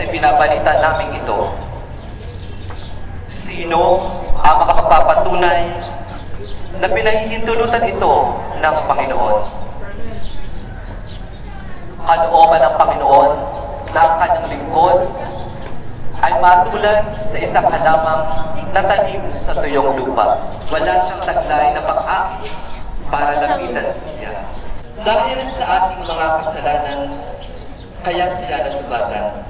sa binabalita namin ito, sino ang makapagpapatunay na pinahihintulutan ito ng Panginoon? Kalooban ng Panginoon na ang kanyang lingkod ay matulad sa isang halamang natanim sa tuyong lupa. Wala siyang taglay na pang-akit para lapitan siya. Dahil sa ating mga kasalanan, kaya siya nasubatan.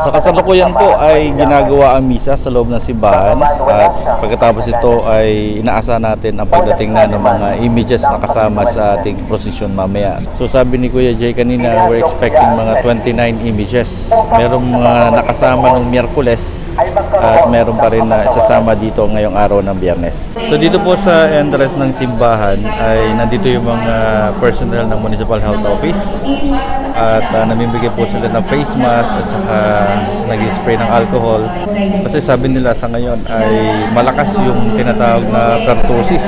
Sa kasalukuyan po ay ginagawa ang misa sa loob ng simbahan at pagkatapos ito ay inaasa natin ang pagdating na ng mga images na kasama sa ating prosesyon mamaya. So sabi ni Kuya Jay kanina, we're expecting mga 29 images. Merong mga nakasama nung Miyerkules at meron pa rin na isasama dito ngayong araw ng Biyernes. So dito po sa entrance ng simbahan ay nandito yung mga personnel ng Municipal Health Office at uh, namimigay po sila ng face mask at saka nag-spray ng alcohol. Kasi sabi nila sa ngayon ay malakas yung tinatawag na pertussis.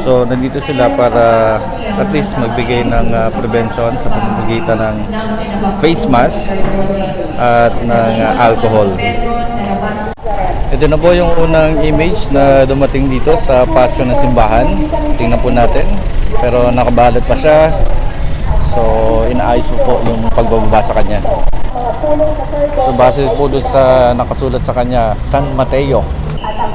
So nandito sila para at least magbigay ng uh, prevention sa pamamagitan ng face mask at ng uh, alcohol. Ito na po yung unang image na dumating dito sa pasyo ng simbahan. Tingnan po natin. Pero nakabalot pa siya. So, inaayos mo po yung pagbababa sa kanya. So, base po dun sa nakasulat sa kanya, San Mateo.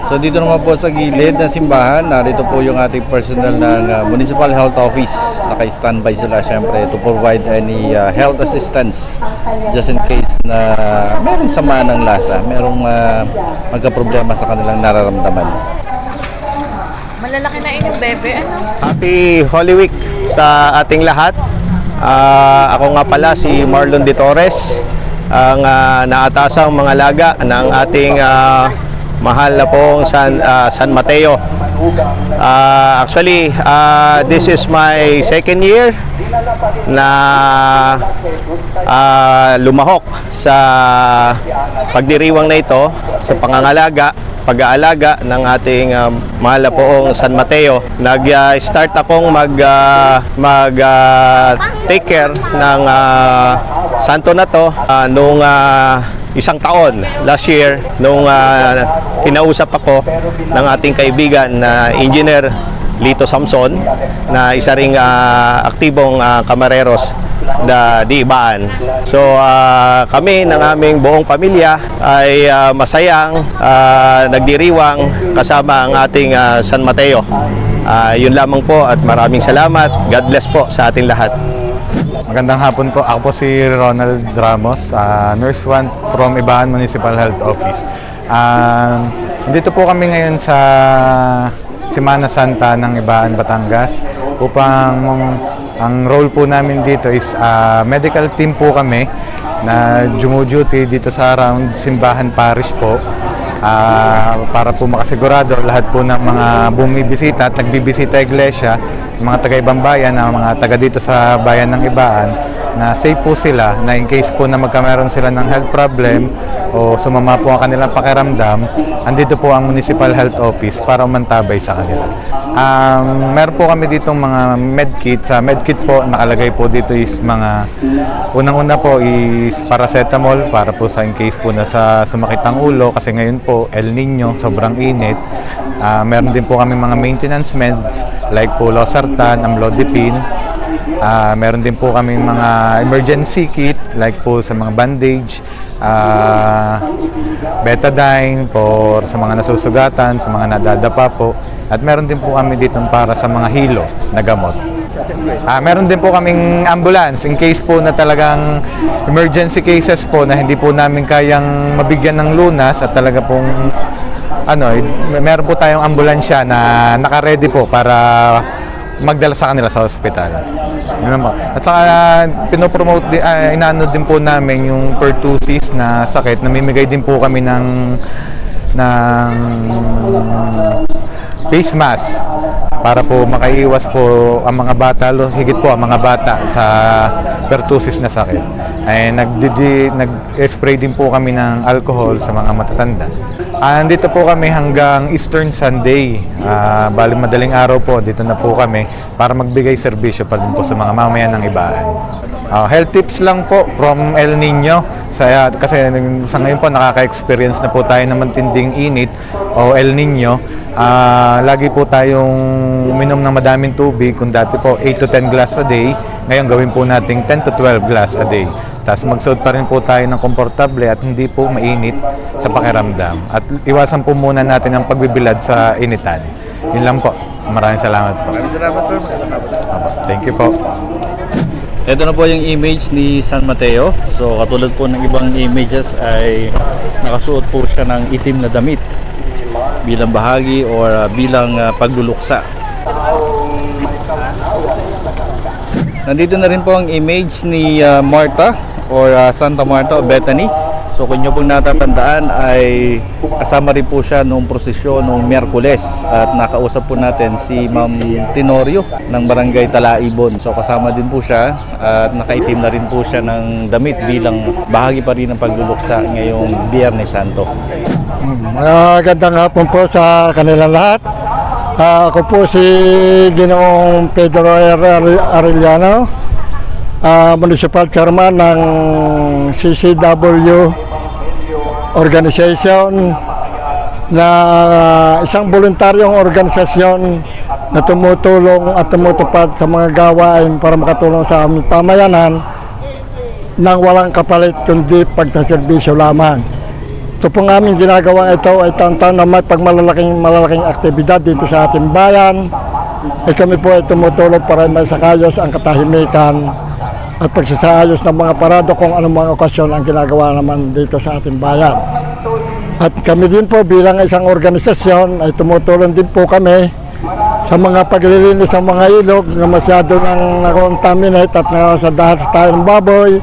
So, dito naman po sa gilid ng simbahan, narito po yung ating personnel ng uh, Municipal Health Office. Naka-standby sila syempre to provide any uh, health assistance just in case na merong sama ng lasa, merong uh, magka-problema sa kanilang nararamdaman. Malalaki na inyong bebe, ano? Happy Holy Week sa ating lahat. Ah, ako nga pala si Marlon De Torres, ang ah, naatasang mga laga ng ating ah, mahal na pong San, ah, San Mateo. Ah, actually, ah, this is my second year na ah, lumahok sa pagdiriwang na ito sa pangangalaga pag-aalaga ng ating um, mahal na poong San Mateo. Nag-start akong mag ah, mag ah, take care ng ah, santo na to ah, nung ah, isang taon last year nung ah, kinausap ako ng ating kaibigan na engineer Lito Samson na isa ring ah, aktibong ah, kamareros na diibaan. So ah, kami ng aming buong pamilya ay ah, masayang ah, nagdiriwang kasama ang ating ah, San Mateo. Ah, yun lamang po at maraming salamat. God bless po sa ating lahat. Magandang hapon po. Ako po si Ronald Ramos, ah, Nurse 1 from Ibahan Municipal Health Office. Um, dito po kami ngayon sa Semana Santa ng Ibahan, Batangas upang ang role po namin dito is ah, medical team po kami na jumuduty dito sa around Simbahan Parish po Ah, para po makasigurado lahat po ng mga bumibisita at nagbibisita iglesia, mga taga ibang bayan, mga taga dito sa bayan ng Ibaan, na safe po sila na in case po na magkameron sila ng health problem o sumama po ang kanilang pakiramdam, andito po ang Municipal Health Office para umantabay sa kanila. Um, meron po kami ditong mga medkit. Sa medkit po, nakalagay po dito is mga unang-una po is paracetamol para po sa in case po na sa sumakit ang ulo kasi ngayon po El Nino, sobrang init. Ah, meron din po kami mga maintenance meds like po losartan, amlodipine. Ah, meron din po kami mga emergency kit like po sa mga bandage, ah, betadine for sa mga nasusugatan, sa mga nadadapa po. At meron din po kami dito para sa mga hilo na gamot. Ah, meron din po kaming ambulance in case po na talagang emergency cases po na hindi po namin kayang mabigyan ng lunas at talaga pong ano, eh, meron po tayong ambulansya na naka-ready po para magdala sa kanila sa ospital. Yun lang po. At saka pinopromote din, ah, inaano din po namin yung pertussis na sakit. Namimigay din po kami ng ng face mask para po makaiwas po ang mga bata, higit po ang mga bata sa pertussis na sakit. Ay nag nag-spray din po kami ng alcohol sa mga matatanda. Ah, nandito po kami hanggang Eastern Sunday. Ah, bali madaling araw po, dito na po kami para magbigay serbisyo pa din po sa mga mamayan ng ibaan. Ah, health tips lang po from El Nino. Sa, kasi sa ngayon po nakaka-experience na po tayo ng matinding init o El Nino. Ah, lagi po tayong uminom ng madaming tubig. Kung dati po 8 to 10 glass a day, ngayon gawin po nating 10 to 12 glass a day. Tapos magsuot pa rin po tayo ng komportable at hindi po mainit sa pakiramdam. At iwasan po muna natin ang pagbibilad sa initan. Yun lang po. Maraming salamat po. Maraming salamat. Opo. Thank you po. Ito na po yung image ni San Mateo. So katulad po ng ibang images ay nakasuot po siya ng itim na damit bilang bahagi or uh, bilang uh, pagluluksa. Nandito na rin po ang image ni uh, Marta or uh, Santa Marta o Bethany. So kung nyo pong natatandaan ay kasama rin po siya noong prosesyon noong Miyerkules at nakausap po natin si Ma'am Tenorio ng Barangay Talaibon. So kasama din po siya at nakaitim na rin po siya ng damit bilang bahagi pa rin ng pagluluksa ngayong Biyernes Santo. Magandang hapon po sa kanilang lahat. Ah, ako po si Ginoong Pedro. Arellano, ah, Municipal Chairman ng CCW Organization na isang voluntaryong organisasyon na tumutulong at tumutupad sa mga gawain para makatulong sa aming pamayanan nang walang kapalit kundi pagsaserbisyo lamang. Ito pong aming ginagawa ito ay taon-taon na may pagmalalaking malalaking aktibidad dito sa ating bayan. Ay kami po ay tumutulong para may sakayos ang katahimikan at pagsasaayos ng mga parado kung anong mga okasyon ang ginagawa naman dito sa ating bayan. At kami din po bilang isang organisasyon ay tumutulong din po kami sa mga paglilinis ng mga ilog na masyado nang nakontaminate at na sa dahil sa tayo ng baboy.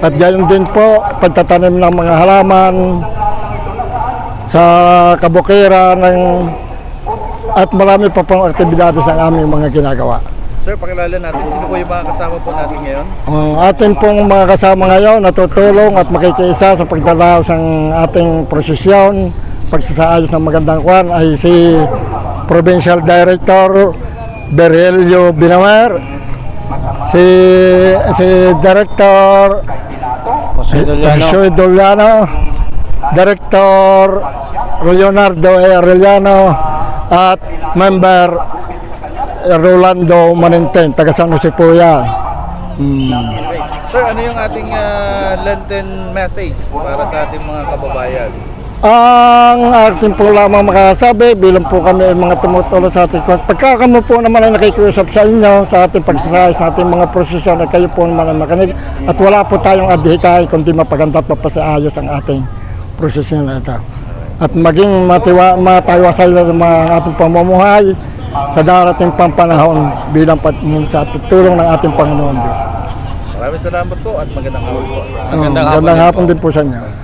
At gayon din po pagtatanim ng mga halaman, sa kabukira ng at marami pa pong aktibidades ang aming mga ginagawa. Sir, pakilala natin sino po yung mga kasama po natin ngayon? Ang ating pong mga kasama ngayon natutulong at makikiisa sa pagdalaw ng ating prosesyon, pagsasaayos ng magandang kwan ay si Provincial Director Berhelio Binawer, si si Director Jose Doliano, Director Leonardo E. Arellano at member Rolando Manenten, taga San Jose po yan. Okay. Sir, ano yung ating uh, Lenten message para sa ating mga kababayan? Ang ating po lamang makasabi bilang po kami ay mga tumutulong sa ating pagka kami po naman ay nakikiusap sa inyo sa ating pagsasayos sa ating mga prosesyon at kayo po naman ay makinig at wala po tayong adhikay kundi mapaganda at mapasaayos ang ating prosesyon na ito. At maging matiwa, mataywasay ng mga ating pamumuhay sa darating pang panahon bilang pat, sa tulong ng ating Panginoon Diyos. Maraming salamat po at magandang hapon po. Magandang hapon din po sa inyo.